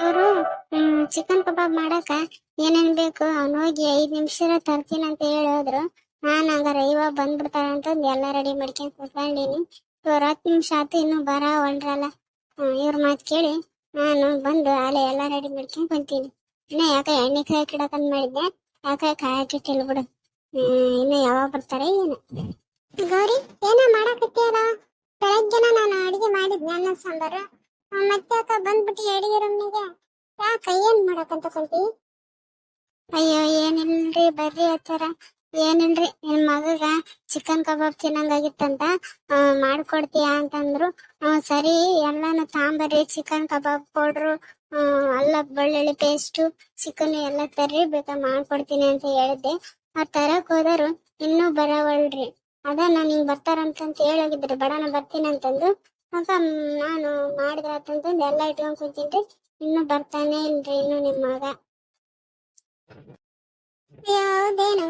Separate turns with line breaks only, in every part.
ಇವರು ಚಿಕನ್ ಕಬಾಬ್ ಮಾಡಕ ಏನೇನ್ ಬೇಕು, ಅವ್ನು ಹೋಗಿ ಐದ್ ನಿಮಿಷ ತರ್ತೀನಿ ಅಂತ ಹೇಳೋದ್ರು. ನಾನ್ ಹಂಗಾರ ಇವಾಗ ಬಂದ್ಬಿಡ್ತಾರ ಅಂತಂದ್ ಎಲ್ಲ ರೆಡಿ ಮಾಡ್ಕೊಂಡ್ ಕೂತ್ಕೊಂಡಿನಿ. ಇವ್ರ ಹತ್ತು ನಿಮಿಷ ಆತು, ಇನ್ನು ಬರ ಹೊಂಡ್ರಲ್ಲ ಇವ್ರ ಮಾತು ಕೇಳಿ. ನಾನು ಬಂದು ಅಲ್ಲೇ ಎಲ್ಲ ರೆಡಿ ಮಾಡ್ಕೊಂಡ್ ಕುಂತೀನಿ. ಇನ್ನ ಯಾಕೆ ಎಣ್ಣೆ ಕಾಯಿ ಕಿಡಕಂದ್ ಮಾಡಿದ್ದೆ. ಯಾಕೆ ಕಿಟ್ಟಿಲ್ ಬಿಡು. ಇನ್ನ ಯಾವಾಗ ಬರ್ತಾರೆ ಏನು? ಗೌರಿ, ಏನೋ ಮಾಡಕತ್ತೀಯಲ್ಲ? ಬೆಳಗ್ಗೆನ ನಾನು ಅಡಿಗೆ ಮಾಡಿದ್ನ ಅನ್ನ ಸಾಂಬಾರು. ಮತ್ತೆ ಅಕ್ಕ ಬಂದ್ಬಿಟ್ಟು ಅಡಿಗೆ ರೂಮ್ನಿಗೆ ಯಾಕ, ಏನ್ ಮಾಡಕಂತ ಕುಂತಿ? ಅಯ್ಯೋ, ಏನಿಲ್ರಿ, ಬರ್ರಿ ಆಚಾರ ಏನಿಲ್ರಿ, ನಿನ್ ಮಗಗ ಚಿಕನ್ ಕಬಾಬ್ ತಿನ್ನಂಗಾಗಿತ್ತಂತ ಮಾಡ್ಕೊಡ್ತೀಯ ಅಂತಂದ್ರು. ಸರಿ, ಎಲ್ಲಾನು ತಾಂಬರ್ರಿ, ಚಿಕನ್ ಕಬಾಬ್ ಪೌಡ್ರು ಅಲ್ಲ, ಬೆಳ್ಳುಳ್ಳಿ ಪೇಸ್ಟು, ಚಿಕನ್ ಎಲ್ಲ ತರ್ರಿ, ಬೇಕಾ ಮಾಡ್ಕೊಡ್ತೀನಿ ಅಂತ ಹೇಳಿದ್ದೆ ಆ, ತರಕ್ ಹೋದರು. ಇನ್ನೂ ಬರವಳ್ರಿ ಅದ ನಾನು ಹಿಂಗ್ ಬರ್ತಾರಂತ ಹೇಳೋಗಿದ್ರಿ ಬಡನ ಬರ್ತೀನಿ ಅಂತಂದು. ನಾನು ಮಾಡಿದ್ರಾತಂತಂದು ಎಲ್ಲ ಇಟ್ಕೊಂಡ್ ಕುಂತೀನಿ ಇನ್ನು ಬರ್ತಾನೆ ಇಲ್ರಿ, ಇನ್ನು ನಿಮ್ಮ ಮಗ. ಹೌದೇನು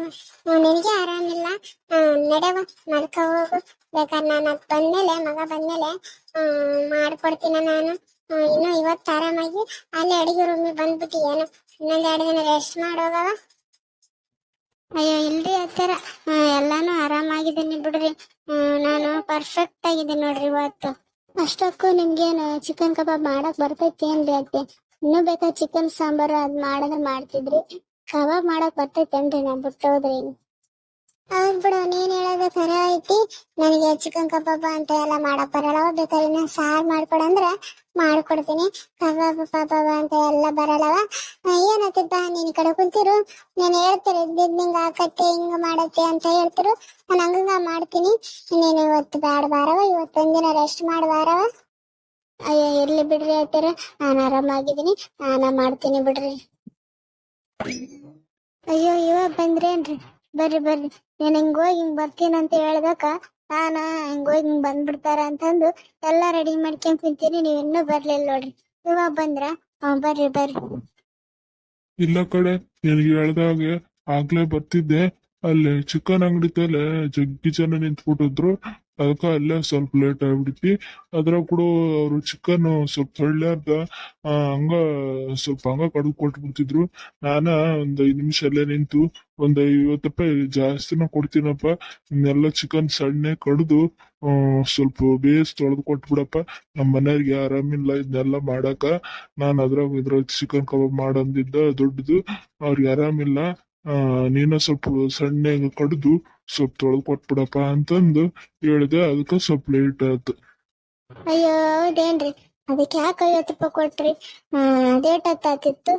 ನಿನಗೆ ಆರಾಮಿಲ್ಲ? ನಡೆವ ಮಲ್ಕ, ಹೋಗು. ಬೇಕಾದ್ರೆ ನಾನು ಬಂದಮೇಲೆ ಬಂದ್ಮೇಲೆ, ಮಗ ಬಂದ್ಮೇಲೆ ಮಾಡ್ಕೊಡ್ತೀನ ನಾನು. ಇನ್ನು ಇವತ್ತು ಆರಾಮಾಗಿ, ಅಲ್ಲಿ ಅಡಿಗೆ ರೂಮಿಗೆ ಏನು ಇನ್ನೊಂದು ಎರಡು ದಿನ ರೆಸ್ಟ್ ಮಾಡೋಗವ. ಅಯ್ಯೋ, ಇಲ್ರಿ ಹತ್ತಾರ ಎಲ್ಲಾನು ಆರಾಮಾಗಿದ್ದೀನಿ ಬಿಡ್ರಿ. ನಾನು ಪರ್ಫೆಕ್ಟ್ ಆಗಿದ್ದೀನಿ ನೋಡ್ರಿ ಇವತ್ತು. ಅಷ್ಟಕ್ಕೂ ನಿಮ್ಗೇನು ಚಿಕನ್ ಕಬಾಬ್ ಮಾಡಕ್ ಬರ್ತೈತಿ ಏನ್ರಿ ಅತ್ತೆ ಇನ್ನೂ ಬೇಕಾ ಚಿಕನ್ ಸಾಂಬಾರು ಅದ್ ಮಾಡಿದ್ರೆ ಮಾಡ್ತಿದ್ರಿ? ಕಬಾಬ್ ಮಾಡಕ್ ಬರ್ತೈತೇನ್ರಿ ನಾ ಬಿಟ್ಟೋದ್ರಿ. ಹೌದ್ ಬಿಡು, ನೀನ್ ಹೇಳೋದ ಖರೆ ಐತಿ ನನಗೆ ಚಿಕನ್ ಕಬಾಬ್ ಅಂತ ಎಲ್ಲ ಮಾಡಕ್ ಬರಲ್ಲ. ಬೇಕಾದ್ರೆ ಸಾರ್ ಮಾಡ್ಕೊಡಂದ್ರ ಮಾಡ್ಕೊಡ್ತೀನಿ. ಅಂತ ಎಲ್ಲ ಬರಲ್ಲವ? ಏನತ್ತಿಪ್ಪ ನೀನ್ ಕಡೆ ಕುಂತಿರು. ನಾನು ಹೇಳ್ತಾರೆ ಹಿಂಗ ಆಕತ್ತೆ, ಹಿಂಗ ಮಾಡತ್ತೆ ಅಂತ ಹೇಳ್ತಿರು. ನಾನು ಹಂಗ ಮಾಡ್ತೀನಿ. ನೀನ್ ಇವತ್ತು ಬ್ಯಾಡ ಬಾರವ ಇವತ್ತೊಂದಿನ ರೆಸ್ಟ್ ಮಾಡ್ ಬಾರವ ಅಯ್ಯೋ, ಇರ್ಲಿ ಬಿಡ್ರಿ ಹೇಳ್ತಾರ ನಾನು ಆರಾಮಾಗಿದ್ದೀನಿ. ನಾನ ಮಾಡ್ತೀನಿ ಬಿಡ್ರಿ. ಅಯ್ಯೋ, ಇವಾಗ ಬಂದ್ರೇನ್ರಿ? ಬರ್ರಿ ಬರ್ರಿ. ನೀನ್ ಹಿಂಗ್ ಹೋಗಿ ಹಿಂಗ್ ಬರ್ತೀನಿ ಅಂತ ಹೇಳ್ದಕ್ಕ ನಾನ ಹಿಂಗ್ ಹೋಗಿ ಹಿಂಗ್ ಬಂದ್ಬಿಡ್ತಾರ ಅಂತಂದು ಎಲ್ಲಾ ರೆಡಿ ಮಾಡ್ಕೊಂಡ್ ಕುಂತೀನಿ, ನೀವ್ ಇನ್ನೂ ಬರ್ಲಿಲ್ಲ ನೋಡ್ರಿ. ಇವಾಗ ಬಂದ್ರ? ಹ್ಮ್ ಬರ್ರಿ ಬರ್ರಿ.
ಇಲ್ಲ ಕಡೆ, ನಿನಗೆ ಹೇಳ್ದಾಗೆ ಆಗ್ಲೇ ಬರ್ತಿದ್ದೆ. ಅಲ್ಲಿ ಚಿಕನ್ ಅಂಗಡಿ ತಲೆ ಜಗ್ಗಿ ಜನ ನಿಂತ್ಬಿಟ್ಟಿದ್ರು. ಅದಕ್ಕ ಅಲ್ಲೇ ಸ್ವಲ್ಪ ಲೇಟ್ ಆಗ್ಬಿಡ್ತಿ. ಅದ್ರಾಗ ಕೂಡ ಅವ್ರು ಚಿಕನ್ ಸ್ವಲ್ಪ ಹೊಳ್ಳ್ಯಾರ್ದ ಆ, ಹಂಗ ಸ್ವಲ್ಪ ಹಂಗ ಕಡ್ದು ಕೊಟ್ಬಿಡ್ತಿದ್ರು. ನಾನ ಒಂದ್ ಐದ್ ನಿಮಿಷ ಅಲ್ಲೇ ನಿಂತು ಒಂದ್ ಐವತ್ತು ರೂಪಾಯಿ ಜಾಸ್ತಿನ ಕೊಡ್ತೀನಪ್ಪ. ಇನ್ನೆಲ್ಲ ಚಿಕನ್ ಸಣ್ಣೆ ಕಡ್ದು ಸ್ವಲ್ಪ ಬೇಸ್ ತೊಳೆದು ಕೊಟ್ಬಿಡಪ್ಪ. ನಮ್ಮ ಮನೆಯವ್ರಿಗೆ ಆರಾಮಿಲ್ಲ ಇದನ್ನೆಲ್ಲ ಮಾಡಾಕ. ನಾನ್ ಅದ್ರಾಗ ಇದ್ರಾಗ ಚಿಕನ್ ಕಬಾಬ್ ಮಾಡಂದಿದ್ದ ದೊಡ್ಡದು. ಅವ್ರಿಗೆ ಆರಾಮಿಲ್ಲ ನೀನ ಸ್ವಲ್ಪ ಸಣ್ಣ ಕಡ್ದು ಸ್ವಲ್ಪ ತೊಳೆದು ಕೊಟ್ಬಿಡಪ್ಪ ಅಂತಂದು ಹೇಳ್ದೆ, ಅದಕ್ಕೆ ಸ್ವಲ್ಪ ಲೇಟ್ ಆಯ್ತು
ಅಯ್ಯೋ ಹೌದೇನ್ರಿ ಅದಕ್ಕೆ ಯಾಕೆ ಐವತ್ತು ರೂಪಾಯಿ ಕೊಟ್ರಿ ಅದೇಟತ್ತಾತಿತ್ತು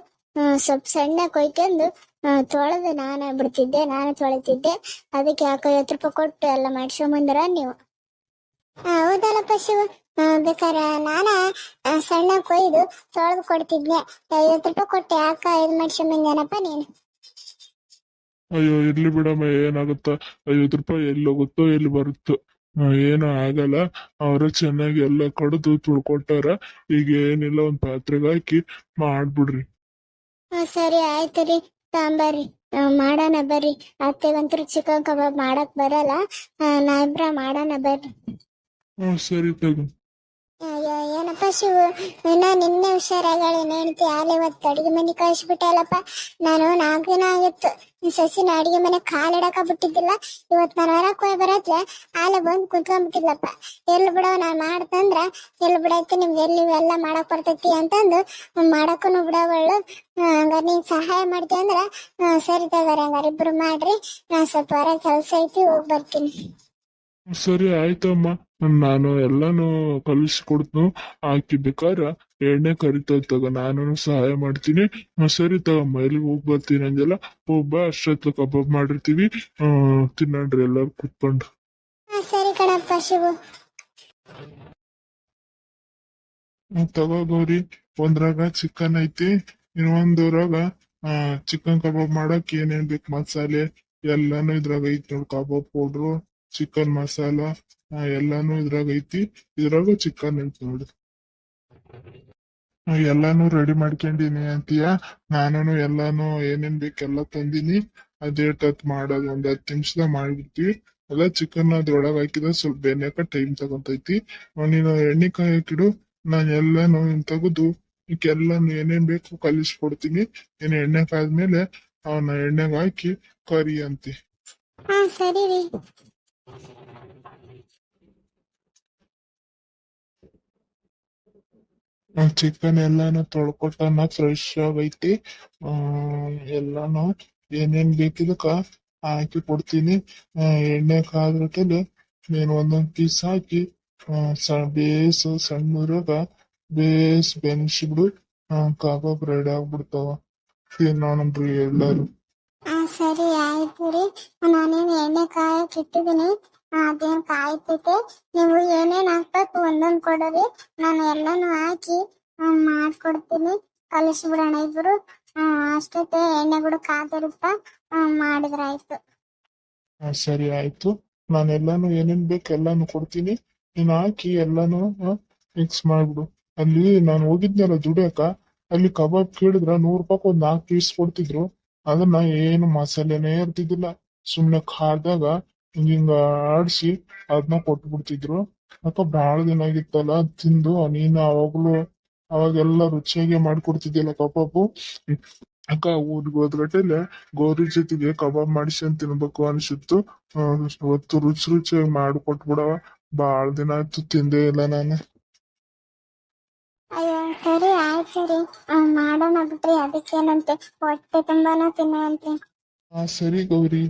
ಸ್ವಲ್ಪ ಸಣ್ಣ ಕೊಯ್ಕೊಂಡು ತೊಳೆದು ನಾನೇ ಬಿಡ್ತಿದ್ದೆ, ನಾನೇ ತೊಳಿತಿದ್ದೆ. ಅದಕ್ಕೆ ಯಾಕೆ ಐವತ್ತು ರೂಪಾಯಿ ಕೊಟ್ಟು ಎಲ್ಲ ಮಾಡಿಸ್ಕೊಂಬಂದ್ರ ನೀವು? ಹೌದಲ್ಲ ಹೌದಲ್ಲಪ್ಪ ಶಿವ. ಬೇಕಾರ ನಾನ ಸಣ್ಣ ಕೊಯ್ದು ತೊಳೆದು ಕೊಡ್ತಿದ್ನೆ. ಐವತ್ತು ರೂಪಾಯಿ ಕೊಟ್ಟು ಯಾಕ ಇದು ಮಾಡ್ಸ್ಕೊಂಬಂದೇನಪ್ಪ ನೀನು?
ಅಯ್ಯೋ ಇರ್ಲಿ ಬಿಡಮ್ಮ ಏನಾಗುತ್ತ? ಐವತ್ತು ರೂಪಾಯಿ ಎಲ್ಲಿ ಹೋಗುತ್ತೋ ಎಲ್ಲಿ ಬರುತ್ತೋ? ಏನು ಆಗಲ್ಲ. ಅವ್ರ ಚೆನ್ನಾಗಿ ಎಲ್ಲ ಕಡ್ದು ತುಳ್ಕೊಟ್ಟಾರ. ಈಗ ಏನಿಲ್ಲ ಒಂದ್ ಪಾತ್ರೆಗೆ ಹಾಕಿ ಮಾಡ್ಬಿಡ್ರಿ.
ಹಾ ಸರಿ ಆಯ್ತು ರೀ. ಸಾಂಬಾರಿ ಮಾಡೋಣ ಬರ್ರಿ. ಅತ್ತೆಗಂತೂ ಚಿಕನ್ ಕಬಾಬ್ ಮಾಡಕ್ ಬರಲ್ಲ. ನಾ ನಾವಿಬ್ರ ಮಾಡೋಣ ಬರ್ರಿ.
ಹ್ಮ್ ಸರಿ ತಗೋ.
ಏನಪ್ಪ ಶಿವು? ಇನ್ನ ನಿನ್ನೆ ಹುಷಾರಾಗಳಿ ಹೇಳ್ತಿ ಆಲೆ ಇವತ್ತು ಅಡಿಗೆ ಮನೆ ಕಳಿಸ್ಬಿಟ್ಟಲ್ಲಪ್ಪ ನಾನು ನಾಲ್ಕು ದಿನ ಆಗಿತ್ತು. ಸಸಿನ ಅಡಿಗೆ ಮನೆ ಕಾಲಿಡಕ ಬಿಟ್ಟಿದ್ದಿಲ್ಲ. ಇವತ್ತು ನಾನು ಹೊರಕ್ ಹೋಗಿ ಬರತ್ಲೆ ಆಲೆ ಬಂದು ಕುತ್ಕೊಂಡ್ಬಿಟ್ಟಿದ್ಲಪ್ಪ. ಎಲ್ಲಿ ಬಿಡೋ, ನಾನು ಮಾಡ್ತಂದ್ರ ಎಲ್ಲಿ ಬಿಡೈತಿ ನಿಮ್ಗೆ, ಎಲ್ಲಿ ಇವೆಲ್ಲ ಮಾಡಕ್ ಬರ್ತೈತಿ ಅಂತಂದು ಮಾಡಕ್ಕೂ ಬಿಡವಳು ಹಂಗಾರೆ ನೀನ್ ಸಹಾಯ ಮಾಡ್ತಿ ಅಂದ್ರ ಸರಿ ತಗೋರಿ, ಹಂಗಾರೆ ಇಬ್ರು ಮಾಡ್ರಿ. ನಾ ಸ್ವಲ್ಪ ಹೊರ ಕೆಲಸ ಐತಿ, ಹೋಗಿ ಬರ್ತೀನಿ.
ಸರಿ, ಆಯ್ತಮ್ಮ. ನಾನು ಎಲ್ಲಾನು ಕಲಿಸಿ ಕೊಡ್ತು ಆಕಿ ಬೇಕಾರ ಎಣ್ಣೆ ಕರಿತಾ ತಗ ನಾನು ಸಹಾಯ ಮಾಡ್ತೀನಿ. ಸರಿ ತಗಮ್ಮ ಮೈಲಿ ಹೋಗಿ ಬರ್ತೀನಿ ಅಂದೆಲ್ಲ. ಒಬ್ಬ ಅಷ್ಟೊತ್ತು ಕಬಾಬ್ ಮಾಡಿರ್ತೀವಿ. ತಿನ್ನಣ್ರಿ ಎಲ್ಲಾರು ಕುತ್ಕೊಂಡು.
ಸರಿ ಕಣಪ್ಪ ಶಿವು.
ಹ್ಮ್, ತಗೋ ಗೌರಿ ಒಂದ್ರಾಗ ಚಿಕನ್ ಐತಿ ಇನ್ನೊಂದ್ರಾಗ ಆ ಚಿಕನ್ ಕಬಾಬ್ ಮಾಡಕ್ ಏನೇನ್ ಬೇಕು ಮಸಾಲೆ ಎಲ್ಲಾನು ಇದ್ರಾಗ ಐತಿ ನೋಡ್ ಕಬಾಬ್ ಪೌಡ್ರು ಚಿಕನ್ ಮಸಾಲ. ಎಲ್ಲಾನು ಇದ್ರಾಗ ಐತಿ. ಇದ್ರಾಗ ಚಿಕನ್ ಐತಿ ನೋಡ್ರಿ ಎಲ್ಲಾನು ರೆಡಿ ಮಾಡ್ಕೊಂಡಿನಿ ಅಂತೀಯ? ನಾನು ಎಲ್ಲಾನು ಏನೇನ್ ಬೇಕೆಲ್ಲ ತಂದಿನಿ. ಅದೇಟತ್ ಮಾಡೋದು ಒಂದ್ ಹತ್ ನಿಮಿಷದಾಗ ಮಾಡ್ಬಿಡ್ತೀವಿ. ಎಲ್ಲ ಚಿಕನ್ ಅದ್ರೊಳಗ ಹಾಕಿದ ಸ್ವಲ್ಪ ಬೆನ್ಯಾಕ ಟೈಮ್ ತಗೊಂತೈತಿ. ನೀನು ಎಣ್ಣೆ ಕಾಯಿ ಹಾಕಿಡು. ನಾನ್ ಎಲ್ಲಾನು ತೆಗೆದು ಈಕೆಲ್ಲಾನು ಏನೇನ್ ಬೇಕು ಕಲಿಸ್ಕೊಡ್ತೀನಿ. ನೀನ್ ಎಣ್ಣೆ ಕಾದ್ಮೇಲೆ ಅವನ ಎಣ್ಣೆಗ್ ಹಾಕಿ ಕರಿ ಅಂತೆ.
ರೀ
ಚಿಕನ್ ಎಲ್ಲಾನು ತೊಳ್ಕೊಟ್ಟನ ಫ್ರೆಶ್ ಆಗೈತಿ. ಎಲ್ಲಾನು ಏನೇನ್ ಬೇಕಿದಕ್ಕ ಹಾಕಿ ಕೊಡ್ತೀನಿ. ಎಣ್ಣೆ ಕಾದ್ಬಿಟ್ಟಲೆ ನೀನ್ ಒಂದೊಂದ್ ಪೀಸ್ ಹಾಕಿ ಬೇಸ್, ಸಣ್ಣ ಉರಿಯಾಗ ಬೇಸ್, ಬೆನ್ಸಿಬಿಡು. ಕಬಾಬ್ ರೆಡಿ ಆಗ್ಬಿಡ್ತಾವ. ತಿನ್ನೋಣನ್ರಿ ಎಲ್ಲಾರು.
ಸರಿ, ಆಯ್ತು ರೀ ನಾನೇನು ಎಣ್ಣೆ ಕಾಯಕ್ ಇಟ್ಟಿದ್ದೀನಿ ಅದೇನ್ ಕಾಯ್ತೈತೆ ನೀವು ಏನೇನ್ ಹಾಕ್ಬೇಕು ಒಂದೊಂದ್ ಕೊಡರಿ. ನಾನು ಎಲ್ಲಾನು ಹಾಕಿ ಮಾಡ್ಕೊಡ್ತೀನಿ ಮಾಡ್ಕೊಡ್ತೀನಿ. ಕಲಿಸ್ಬಿಡೋಣ ಇಬ್ರು. ಅಷ್ಟೊತ್ತೆ ಎಣ್ಣೆ ಕೂಡ ಕಾದಿರುತ್ತ ಮಾಡಿದ್ರಾಯ್ತು.
ಸರಿ ಆಯ್ತು. ನಾನು ಎಲ್ಲಾನು ಏನೇನ್ ಬೇಕು ಎಲ್ಲಾನು ಕೊಡ್ತೀನಿ. ನೀನ್ ಹಾಕಿ ಎಲ್ಲಾನು ಮಿಕ್ಸ್ ಮಾಡ್ಬಿಡು. ಅಲ್ಲಿ ನಾನು ಹೋಗಿದ್ನಲ್ಲ ದುಡಿಯಕ, ಅಲ್ಲಿ ಕಬಾಬ್ ಕೇಳಿದ್ರ ನೂರ್ ರೂಪಾಯಿ ಒಂದ್ ನಾಲ್ಕು ಪೀಸ್ ಕೊಡ್ತಿದ್ರು. ಅದನ್ನ ಏನು ಮಸಾಲೆನೇ ಇರ್ತಿದ್ದಿಲ್ಲ. ಸುಮ್ನೆ ಖಾರದಾಗ ಹಿಂಗ ಹಿಂಗ ಆಡ್ಸಿ ಅದನ್ನ ಕೊಟ್ಬಿಡ್ತಿದ್ರು. ಅಕ್ಕ ಬಹಳ ದಿನ ಆಗಿತ್ತಲ್ಲ ತಿಂದು ನೀನು ಅವಾಗ್ಲೂ ಅವಾಗೆಲ್ಲ ರುಚಿಯಾಗಿ ಮಾಡ್ಕೊಡ್ತಿದ್ದಿಲ್ಲ ಕಬಾಬು. ಅಕ್ಕ ಊರಿಗೆ ಹೋದ್ಗಟ್ಟಲೆ ಗೋರಿ ಜೊತೆಗೆ ಕಬಾಬ್ ಮಾಡಿಸ್ಕೊಂಡ್ ತಿನ್ಬೇಕು ಅನ್ಸಿತ್ತು. ಅವತ್ತು ರುಚಿ ರುಚಿಯಾಗಿ ಮಾಡಿಕೊಟ್ಬಿಡವ. ಬಾಳ ದಿನ ಆಯ್ತು ತಿಂದೇ ಇಲ್ಲ ನಾನು.
ಅಯ್ಯೋ ಸರಿ ಆಯ್ತು ಸರಿ ಆ, ಮಾಡೋಣ ಬಿಟ್ರಿ ಅದಕ್ಕೇನಂತೆ. ಹೊಟ್ಟೆ ತುಂಬಾನ ತಿನ್ನುವಂತೆ
ಹಾ ಸರಿ ಗೌರಿ.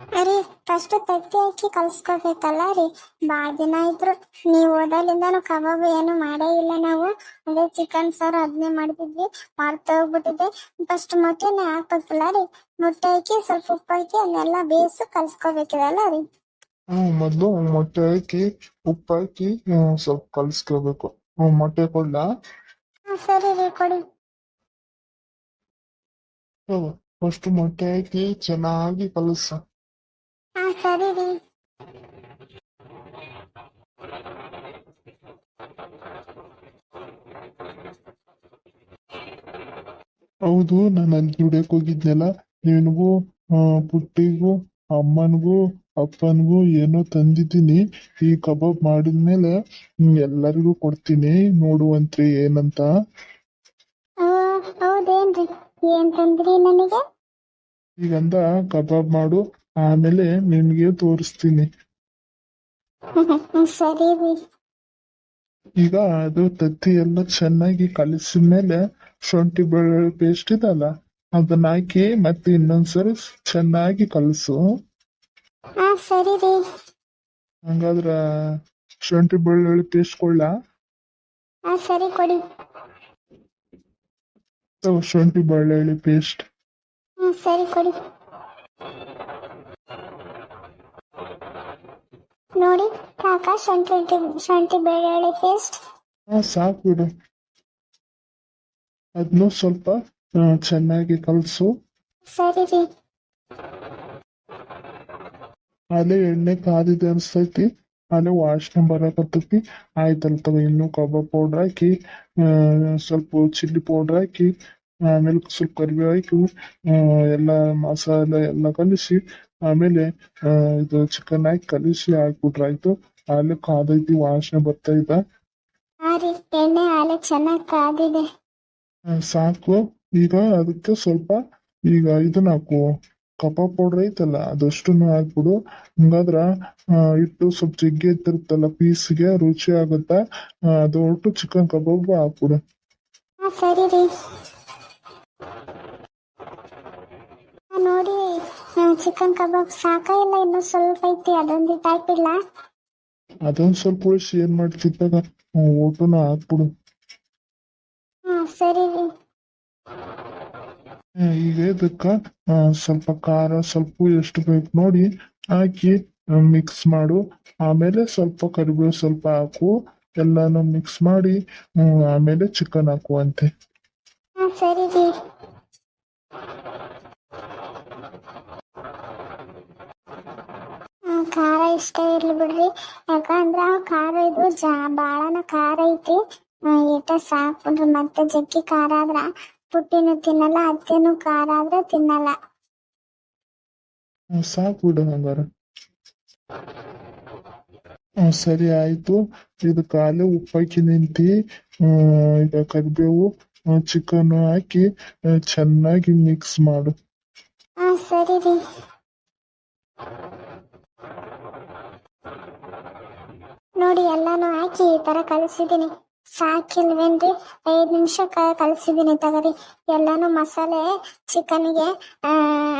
ಅರಿ ಫಸ್ಟ್ ತತ್ತಿ ಹಾಕಿ ಕಲ್ಸ್ಕೊಬೇಕಲ್ಲ ರೀ. ಭಾಳ ದಿನ ಇದ್ರು ನೀವು ಓದಲಿಂದನು ಕಬಾಬ್ ಏನು ಮಾಡೇ ಇಲ್ಲ ನಾವು. ಅದೇ ಚಿಕನ್ ಸಾರು ಅದನ್ನೇ ಮಾಡ್ತಿದ್ವಿ. ಮಾಡ್ತಾ ಹೋಗ್ಬಿಟ್ಟಿದ್ದೆ ಫಸ್ಟ್ ಮೊಟ್ಟೆನೇ ಹಾಕ್ಬೇಕಲ್ಲ ರೀ. ಮೊಟ್ಟೆ ಹಾಕಿ ಸ್ವಲ್ಪ ಉಪ್ಪು ಹಾಕಿ ಅದನ್ನೆಲ್ಲ ಬೇಯಿಸಿ ಕಲ್ಸ್ಕೊಬೇಕಿದಲ್ಲ ರೀ.
ಹ್ಮ್ ಮೊದ್ಲು ಮೊಟ್ಟೆ ಹಾಕಿ ಉಪ್ಪು ಹಾಕಿ ಸ್ವಲ್ಪ ಕಲ್ಸ್ಕೋಬೇಕು. ಹ್ಮ್ ಮೊಟ್ಟೆ ಕೊಡ್ಲಾ?
ಹಾ ಸರಿ ರೀ ಕೊಡಿ.
ಫಸ್ಟ್ ಮೊಟ್ಟೆ ಹಾಕಿ ಚೆನ್ನಾಗಿ ಕಲಸ. ಹೌದು ನಾನು ಅಲ್ಲಿ ದುಡಿಯಕ್ ಹೋಗಿದ್ನಲ್ಲ. ನಿನಗೂ ಪುಟ್ಟಿಗೂ ಅಮ್ಮನಿಗೂ ಅಪ್ಪನಿಗೂ ಏನೋ ತಂದಿದ್ದೀನಿ. ಈ ಕಬಾಬ್ ಮಾಡಿದ್ಮೇಲೆ ಮೇಲೆ ಎಲ್ಲರಿಗೂ ಕೊಡ್ತೀನಿ. ನೋಡುವಂತ್ರಿ ಏನಂತ?
ಹೌದೇನ್ರಿ? ಏನ್ ತಂದ್ರಿ ನನಗೆ?
ಈಗಂದ ಕಬಾಬ್ ಮಾಡು. ಆಮೇಲೆ ನಿನ್ಗೆ ತೋರಿಸ್ತೀನಿ.
ಸರಿ
ಈಗ ಅದು ತತ್ತಿ ಎಲ್ಲ ಚೆನ್ನಾಗಿ ಕಲಿಸಿದ್ಮೇಲೆ ಶುಂಠಿ ಬೆಳ್ಳುಳ್ಳಿ ಪೇಸ್ಟ್ ಇದಲ್ಲ ಅದನ್ನ ಹಾಕಿ ಮತ್ತೆ ಇನ್ನೊಂದ್ಸರಿ ಚೆನ್ನಾಗಿ ಕಲಸು.
ಸರಿ ರೀ
ಹಂಗಾದ್ರ ಶುಂಠಿ ಬೆಳ್ಳುಳ್ಳಿ ಪೇಸ್ಟ್ ಕೊಳ್ಳ
ಸರಿ ಕೊಡಿ.
ಶುಂಠಿ ಬೆಳ್ಳುಳ್ಳಿ ಪೇಸ್ಟ್
ಹ್ಮ್ ಸರಿ ಕೊಡಿ. ನೋಡಿ ಕಾಕ ಶುಂಠಿ ಶುಂಠಿ ಬೆಳ್ಳುಳ್ಳಿ ಪೇಸ್ಟ್
ಹಾ ಸಾಕು ಬಿಡು ಅದನ್ನು ಸ್ವಲ್ಪ ಆ, ಚೆನ್ನಾಗಿ ಕಲಸು.
ಸರಿ ರೀ.
ಅಲ್ಲೇ ಎಣ್ಣೆ ಕಾದಿದೆ ಅನ್ಸ್ತೈತಿ ಅಲ್ಲೇ ವಾಸನೆ ಬರಕತ್ತೈತಿ. ಆಯ್ತಲ್ಲ ತಗೋ ಇನ್ನು ಕಬಾಬ್ ಪೌಡರ್ ಹಾಕಿ ಆ, ಸ್ವಲ್ಪ ಚಿಲ್ಲಿ ಪೌಡರ್ ಹಾಕಿ ಆಮೇಲೆ ಸ್ವಲ್ಪ ಕರಿಬೇವು ಹಾಕಿ ಎಲ್ಲ ಮಸಾಲೆ ಎಲ್ಲ ಕಲಿಸಿ ಆಮೇಲೆ ಇದು ಚಿಕನ್ ಹಾಕಿ ಕಲಿಸಿ ಹಾಕ್ಬಿಟ್ರೆ ಆಯ್ತು. ಕಾದೈತಿ ವಾಸನೆ ಬರ್ತಾ
ಹಾ ರೀ ಎಣ್ಣೆ ಹಾಲೆ ಚೆನ್ನಾಗಿ ಕಾದಿದೆ.
ಆ, ಸಾಕು. ಈಗ ಅದಕ್ಕೆ ಸ್ವಲ್ಪ ಈಗ ಇದನ್ನ ಹಾಕು. ಕಬಾಬ್ ಪೌಡರ್ ಐತಲ್ಲ ಅದಷ್ಟನ್ನು ಹಾಕ್ಬಿಡು. ಹಂಗಾದ್ರ ಹಿಟ್ಟು ಸ್ವಲ್ಪ ಜಗ್ಗಿ ಎತ್ತಿರುತ್ತಲ್ಲ ಪೀಸ್ಗೆ ರುಚಿ ಆಗುತ್ತ? ಅದು ಒಟ್ಟು ಚಿಕನ್ ಕಬಾಬ್ ಹಾಕ್ಬಿಡು.
ಸರಿ ರೀ. ನೋಡಿ ಚಿಕನ್ ಕಬಾಬ್ ಸಾಕ ಇಲ್ಲ ಇನ್ನು ಸ್ವಲ್ಪ ಐತಿ ಅದೊಂದು ಇಲ್ಲ.
ಅದೊಂದು ಸ್ವಲ್ಪ ಉಳಿಸಿ ಏನ್ ಮಾಡ್ತಿದ್ದಾಗ? ಊಟನ ಹಾಕ್ಬಿಡು
ಹಾ ಸರಿ ರೀ.
ಈಗ ಇದಕ್ಕ ಸ್ವಲ್ಪ ಖಾರ ಸ್ವಲ್ಪ ಎಷ್ಟು ಬೇಕು ನೋಡಿ ಹಾಕಿ ಮಿಕ್ಸ್ ಮಾಡು. ಆಮೇಲೆ ಸ್ವಲ್ಪ ಕರಿಬೇವು ಸ್ವಲ್ಪ ಹಾಕು ಎಲ್ಲಾನು ಮಿಕ್ಸ್ ಮಾಡಿ ಆಮೇಲೆ ಚಿಕನ್ ಹಾಕುವಂತೆ.
ಸರಿ ಆ, ಖಾರ ಇಷ್ಟ ಇರ್ಲಿ ಬಿಡ್ರಿ. ಯಾಕಂದ್ರ ಖಾರ ಇದು ಜಾ ಬಾಳನ ಖಾರ ಐತಿ. ಆ, ಸಾಕು ಮತ್ತೆ ಜಗ್ಗಿ ಖಾರ ಆದ್ರ ಪುಟ್ಟಿನೂ ತಿನ್ನಲ್ಲ ಅತ್ತೆನೂ ಖಾರ ಆದ್ರ ತಿನ್ನಲ್ಲ.
ಸಾಕು ಸರಿ ಆಯ್ತು. ಇದು ಕಾಲು ಉಪ್ಪಾಕಿ ನಿಂತಿ ಈಗ ಕರಿಬೇವು. ಚಿಕನ್ ಹಾಕಿ ಚೆನ್ನಾಗಿ ಮಿಕ್ಸ್ ಮಾಡು.
ಹಾ ಸರಿ ರೀ. ನೋಡಿ ಎಲ್ಲಾನು ಹಾಕಿ ಈ ತರ ಕಲಿಸಿದೀನಿ ಸಾಕಿಲ್ವೇನ್ರಿ? ಐದ್ ನಿಮಿಷ ಕಲಿಸಿದೀನಿ ತಗರಿ. ಎಲ್ಲಾನು ಮಸಾಲೆ ಚಿಕನ್ಗೆ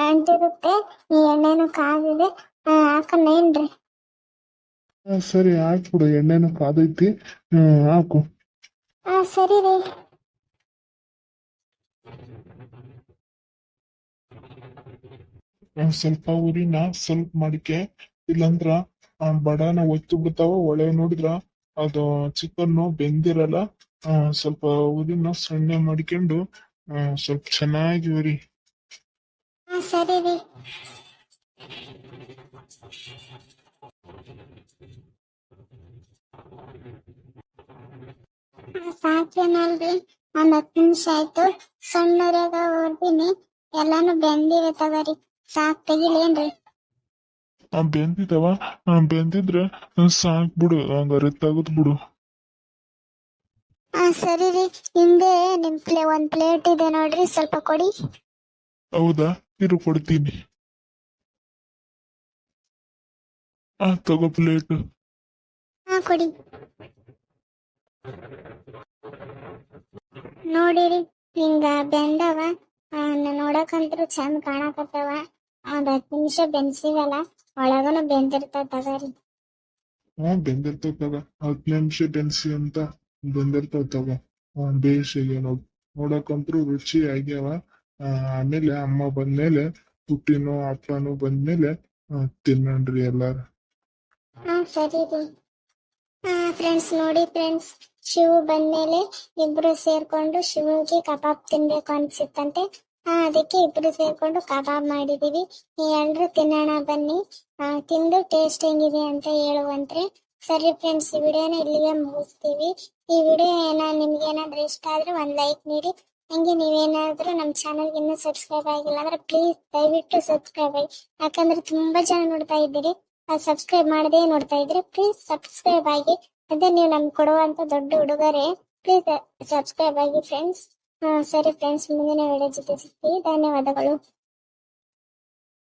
ಅಂಟಿರುತ್ತೆ. ಈ ಎಣ್ಣೆನು ಕಾದಿದೆ. ಆ, ಹಾಕನ್ನೇನ್ರಿ?
ಆ, ಸರಿ ಹಾಕ್ಬಿಡು. ಎಣ್ಣೆನು ಕಾದೈತಿ. ಹಾಕು.
ಹಾ ಸರಿ ರೀ.
ಸ್ವಲ್ಪ ಉರಿನ ಸ್ವಲ್ಪ ಮಡಿಕೆ, ಇಲ್ಲಂದ್ರ ಬಡಾನ ಒತ್ತು ಬಿಡ್ತಾವ ಒಳೆ ನೋಡಿದ್ರ ಅದು ಚಿಕನ್ ಬೆಂದಿರಲ್ಲ ಸ್ವಲ್ಪ ಉರಿನ ಸಣ್ಣ ಮಾಡ್ಕೊಂಡು ಸ್ವಲ್ಪ ಚೆನ್ನಾಗಿ ಉರಿ.
ಸಾಕೇನಲ್ರಿ ಒಂದ್ ಹತ್ತು ನಿಮಿಷ ಆಯ್ತು. ಸಣ್ಣರಾಗ ಎಲ್ಲಾನು ಬೆಂದಿವೆ ತಗೋರಿ. ಸಾಕ್ ತೆಗಿಲೇನ್ರಿ.
ಆ, ಬೆಂದಿದವ? ಆ, ಬೆಂದಿದ್ರೆ ಸಾಕ್ ಬಿಡು. ಹಂಗಾರೆ ತೆಗೆದ್ ಬಿಡು.
ಹಾ ಸರಿ ರೀ. ಹಿಂದೆ ನಿಮ್ ಪ್ಲೇ ಒಂದ್ ಪ್ಲೇಟ್ ಇದೆ ನೋಡ್ರಿ. ಸ್ವಲ್ಪ ಕೊಡಿ.
ಹೌದಾ? ಇರು ಕೊಡ್ತೀನಿ. ಆ ತಗೋ ಪ್ಲೇಟ್.
ಹಾ ಕೊಡಿ. ನೋಡಿರಿ ಹಿಂಗ ಬೆಂದವ ನೋಡಕಂತ್ರು ಚಂದ ಕಾಣಕತ್ತವ. ಒಂದ್ ಹತ್ತು ನಿಮಿಷ ಬೆನ್ಸಿವಲ್ಲ ಒಳಗನು ಬೆಂದಿರ್ತಾವ ತಗರಿ.
ಹ್ಮ್ ಬೆಂದಿರ್ತದ ತಗ. ಹತ್ತು ನಿಮಿಷ ಬೆನ್ಸಿ ಅಂತ ಬೆಂದಿರ್ತಾವ ತಗ. ಹ್ಮ್ ಬೇಸಿಗೆ ನೋಡ್ ನೋಡಕ್ಕಂತ್ರು ರುಚಿ ಆಗ್ಯಾವ ಆಮೇಲೆ ಅಮ್ಮ ಬಂದ್ಮೇಲೆ ಪುಟ್ಟಿನೋ ಅಪ್ಪನೂ ಬಂದ್ಮೇಲೆ ತಿನ್ನಣ್ರಿ ಎಲ್ಲಾರು.
ಹಾ ಸರಿ ರೀ. ಹಾ ಫ್ರೆಂಡ್ಸ್ ನೋಡಿ ಫ್ರೆಂಡ್ಸ್ ಶಿವು ಬಂದ್ಮೇಲೆ ಇಬ್ರು ಸೇರ್ಕೊಂಡು ಶಿವುಗೆ ಕಬಾಬ್ ತಿನ್ಬೇಕು ಅನ್ಸಿತ್ತಂತೆ. ಹಾ ಅದಕ್ಕೆ ಇಬ್ರು ಸೇರ್ಕೊಂಡು ಕಬಾಬ್ ಮಾಡಿದೀವಿ. ಎಲ್ರು ತಿನ್ನೋಣ ಬನ್ನಿ. ತಿಂದು ಟೇಸ್ಟ್ ಹೆಂಗಿದೆ ಅಂತ ಹೇಳುವಂತ್ರಿ ಸರಿ ಫ್ರೆಂಡ್ಸ್ ಈ ವಿಡಿಯೋನ ಇಲ್ಲಿಗೆ ಮುಗಿಸ್ತೀವಿ. ಈ ವಿಡಿಯೋ ಏನ ನಿಮ್ಗೆ ಏನಾದ್ರೂ ಇಷ್ಟ ಆದ್ರೆ ಒಂದ್ ಲೈಕ್ ನೀಡಿ. ಹಂಗೆ ನೀವೇನಾದ್ರೂ ನಮ್ಮ ಚಾನಲ್ಗೆ ಇನ್ನೂ ಸಬ್ಸ್ಕ್ರೈಬ್ ಆಗಿಲ್ಲ ಅಂದ್ರೆ ಪ್ಲೀಸ್ ದಯವಿಟ್ಟು ಸಬ್ಸ್ಕ್ರೈಬ್ ಆಗಿ. ಯಾಕಂದ್ರೆ ತುಂಬಾ ಜನ ನೋಡ್ತಾ ಇದ್ದೀರಿ. ಸಬ್ಸ್ಕ್ರೈಬ್ ಮಾಡದೇ ನೋಡ್ತಾ ಇದ್ರೆ ಪ್ಲೀಸ್ ಸಬ್ಸ್ಕ್ರೈಬ್ ಆಗಿ. ಅದೇ ನೀವು ನಮ್ಗೆ ಕೊಡುವಂತ ದೊಡ್ಡ ಉಡುಗೊರೆ. ಪ್ಲೀಸ್ ಸಬ್ಸ್ಕ್ರೈಬ್ ಆಗಿ ಫ್ರೆಂಡ್ಸ್ ಸರಿ ಫ್ರೆಂಡ್ಸ್ ಮುಂದಿನ ವಿಡಿಯೋ ಜೊತೆ ಸಿಗ್ತೀವಿ. ಧನ್ಯವಾದಗಳು.